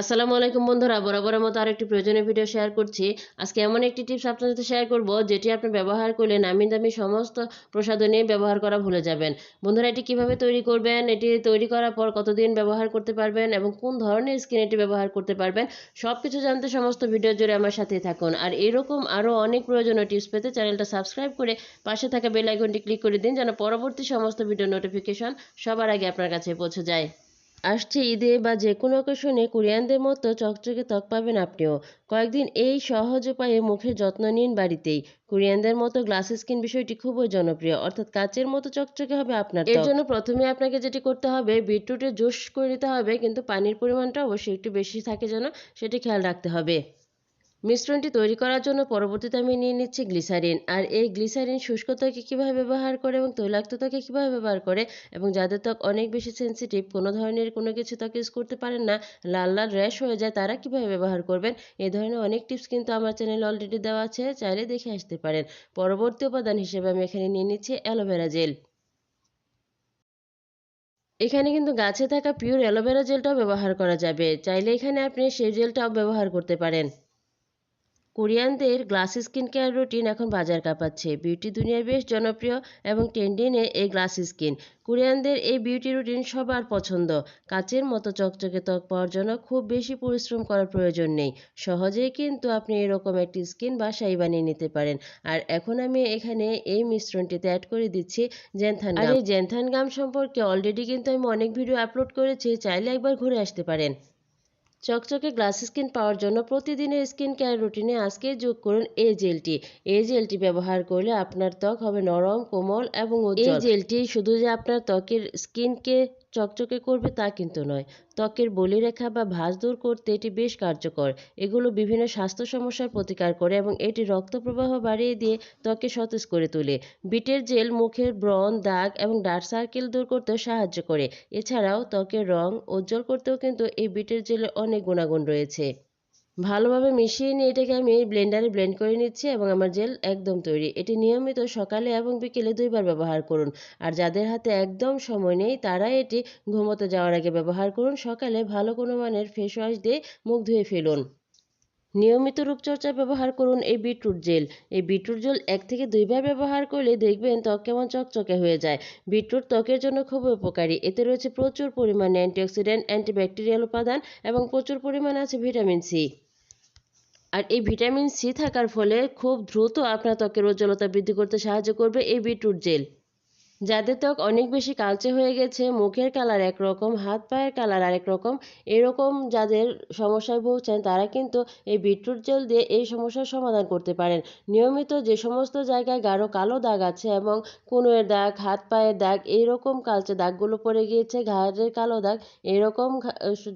আসসালামু আলাইকুম বন্ধুরা, বরাবরের মতো আরেকটি প্রয়োজনীয় ভিডিও শেয়ার করছি। আজকে এমন একটি টিপস আপনার সাথে শেয়ার করব, যেটি আপনি ব্যবহার করলে নামি দামি সমস্ত প্রসাধনী ব্যবহার করা ভুলে যাবেন। বন্ধুরা, এটি কীভাবে তৈরি করবেন? এটি তৈরি করার পর কতদিন ব্যবহার করতে পারবেন এবং কোন ধরনের স্কিন এটি ব্যবহার করতে পারবেন সব কিছু জানতে সমস্ত ভিডিও জুড়ে আমার সাথে থাকুন। আর এরকম আরও অনেক প্রয়োজনীয় টিপস পেতে চ্যানেলটা সাবস্ক্রাইব করে পাশে থাকা বেল আইকনটি ক্লিক করে দিন, যেন পরবর্তী সমস্ত ভিডিও নোটিফিকেশন সবার আগে আপনার কাছে পৌঁছে যায়। আসছে ঈদে বা যে কোনো অকেশনে কোরিয়ানদের মতো চকচকে ত্বক পাবেন আপনিও। কয়েকদিন এই সহজ উপায়ে মুখের যত্ন নিন বাড়িতেই। কোরিয়ানদের মতো গ্লাস স্কিন বিষয়টি খুবই জনপ্রিয় অর্থাৎ কাচের মতো চকচকে হবে আপনার এর জন্য প্রথমে আপনাকে যেটি করতে হবে বিটরুটের জুস করে নিতে হবে কিন্তু পানির পরিমাণটা অবশ্যই একটু বেশি থাকে যেন সেটি খেয়াল রাখতে হবে। মিশ্রণটি তৈরি করার জন্য পরবর্তীতে আমি নিয়ে নিচ্ছি গ্লিসারিন। আর এই গ্লিসারিন শুষ্ক ত্বকে কীভাবে ব্যবহার করে এবং তৈলাক্ত ত্বকে কীভাবে ব্যবহার করে এবং যাদের ত্বক অনেক বেশি সেন্সিটিভ কোনো ধরনের কোনো কিছু ত্বক ইউজ করতে পারেন না, লাল লাল র্যাশ হয়ে যায়, তারা কীভাবে ব্যবহার করবেন? এই ধরনের অনেক টিপস কিন্তু আমার চ্যানেলে অলরেডি দেওয়া আছে, চাইলে দেখে আসতে পারেন। পরবর্তী উপাদান হিসেবে আমি এখানে নিয়ে নিচ্ছি অ্যালোভেরা জেল। এখানে কিন্তু গাছে থাকা পিওর অ্যালোভেরা জেলটাও ব্যবহার করা যাবে। চাইলে এখানে আপনি সেই জেলটাও ব্যবহার করতে পারেন। কোরিয়ানদের গ্লাস স্কিন কেয়ার রুটিন এখন বাজার কাঁপাচ্ছে। বিউটি দুনিয়ার বেশ জনপ্রিয় এবং ট্রেন্ডিংয়ে এই গ্লাস স্কিন। কোরিয়ানদের এই বিউটি রুটিন সবার পছন্দ। কাচের মতো চকচকে ত্বক পাওয়ার জন্য খুব বেশি পরিশ্রম করার প্রয়োজন নেই। সহজেই কিন্তু আপনি এরকম একটি স্কিন বাসায় বানিয়ে নিতে পারেন। আর এখন আমি এখানে এই মিশ্রণটিতে অ্যাড করে দিচ্ছি জেনথান আর এই জেনথান গাম সম্পর্কে অলরেডি কিন্তু আমি অনেক ভিডিও আপলোড করেছি। চাইলে একবার ঘুরে আসতে পারেন। চকচকে গ্লাস স্কিন পাওয়ার জন্য প্রতিদিনের স্কিন কেয়ার রুটিনে আজকে যোগ করুন এই জেলটি। এই জেলটি ব্যবহার করলে আপনার ত্বক হবে নরম কোমল এবং এই জেলটি শুধু যে আপনার ত্বকের স্কিনকে চকচকে করবে তা কিন্তু নয়। ত্বকের বলিরেখা বা ভাঁজ দূর করতে এটি বেশ কার্যকর। এগুলো বিভিন্ন স্বাস্থ্য সমস্যার প্রতিকার করে এবং এটি রক্ত প্রবাহ বাড়িয়ে দিয়ে ত্বকে সতেজ করে তোলে। বিটের জেল, মুখের ব্রণ, দাগ এবং ডার্ক সার্কেল দূর করতেও সাহায্য করে। এছাড়াও ত্বকের রং উজ্জ্বল করতেও কিন্তু এই বিটের জেলের অনেক গুণাগুণ রয়েছে। ভালোভাবে মিশিয়ে নিয়ে এটাকে আমি ব্লেন্ডারে ব্লেন্ড করে নিচ্ছি এবং আমার জেল একদম তৈরি। এটি নিয়মিত সকালে এবং বিকেলে দুইবার ব্যবহার করুন। আর যাদের হাতে একদম সময় নেই, তারা এটি ঘুমোতে যাওয়ার আগে ব্যবহার করুন। সকালে ভালো কোনো মানের ফেস ওয়াশ দিয়ে মুখ ধুয়ে ফেলুন। নিয়মিত রূপচর্চা ব্যবহার করুন এই বিটরুট জেল এই বিটরুট জেল এক থেকে দুইবার ব্যবহার করলে দেখবেন ত্বক কেমন চকচকে হয়ে যায়। বিটরুট ত্বকের জন্য খুবই উপকারী। এতে রয়েছে প্রচুর পরিমাণে অ্যান্টিঅক্সিডেন্ট অ্যান্টিব্যাকটেরিয়াল উপাদান এবং প্রচুর পরিমাণে আছে ভিটামিন সি আর এই ভিটামিন সি থাকার ফলে খুব দ্রুত আপনার ত্বকের উজ্জ্বলতা বৃদ্ধি করতে সাহায্য করবে এই বিটরুট জেল। যাদের ত্বক অনেক বেশি কালচে হয়ে গেছে, মুখের কালার একরকম, হাত পায়ের কালার আরেক রকম, এরকম যাদের সমস্যায় ভুগছেন, তারা কিন্তু এই বিটরুট জেল দিয়ে এই সমস্যার সমাধান করতে পারেন। নিয়মিত যে সমস্ত জায়গায় গাঢ় কালো দাগ আছে এবং কুনোয়ের দাগ, হাত পায়ের দাগ, এইরকম কালচে দাগগুলো পড়ে গিয়েছে, ঘাড়ের কালো দাগ, এরকম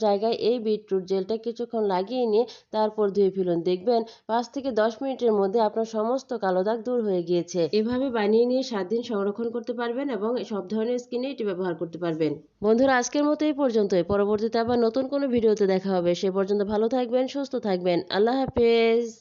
জায়গায় এই বিটরুট জেলটা কিছুক্ষণ লাগিয়ে নিয়ে তারপর ধুয়ে ফেলুন। দেখবেন পাঁচ থেকে দশ মিনিটের মধ্যে আপনার সমস্ত কালো দাগ দূর হয়ে গিয়েছে। এভাবে বানিয়ে নিয়ে সাত দিন সংরক্ষণ করতে পারবেন এবং সব ধরনের স্কিনে এটি ব্যবহার করতে পারবেন। বন্ধুরা, আজকের মতো এই পর্যন্তই। পরবর্তীতে আবার নতুন কোনো ভিডিওতে দেখা হবে। সে পর্যন্ত ভালো থাকবেন, সুস্থ থাকবেন। আল্লাহ হাফেজ।